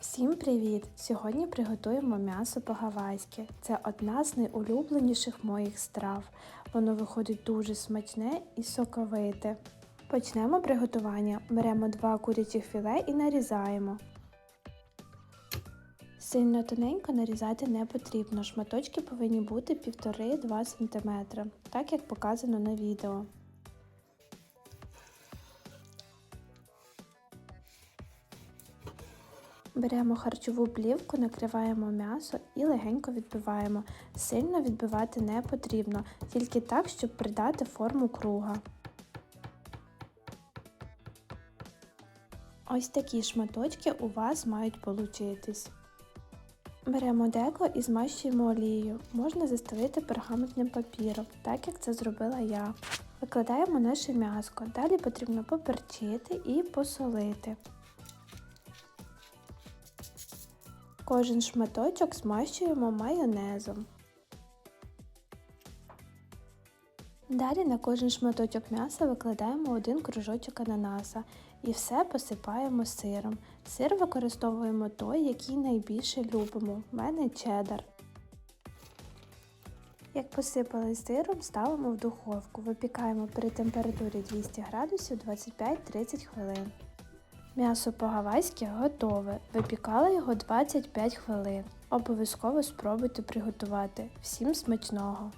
Всім привіт! Сьогодні приготуємо м'ясо по-гавайськи. Це одна з найулюбленіших моїх страв. Воно виходить дуже смачне і соковите. Почнемо приготування. Беремо два курячих філе і нарізаємо. Сильно тоненько нарізати не потрібно. Шматочки повинні бути 1,5-2 см, так як показано на відео. Беремо харчову плівку, накриваємо м'ясо і легенько відбиваємо. Сильно відбивати не потрібно, тільки так, щоб придати форму круга. Ось такі шматочки у вас мають получитись. Беремо деко і змащуємо олією. Можна застелити пергаментним папіром, так як це зробила я. Викладаємо наше м'яско. Далі потрібно поперчити і посолити. Кожен шматочок змащуємо майонезом. Далі на кожен шматочок м'яса викладаємо один кружочок ананаса і все посипаємо сиром. Сир використовуємо той, який найбільше любимо. У мене чедар. Як посипали сиром, ставимо в духовку. Випікаємо при температурі 200 градусів 25-30 хвилин. М'ясо по-гавайськи готове. Випікала його 25 хвилин. Обов'язково спробуйте приготувати. Всім смачного!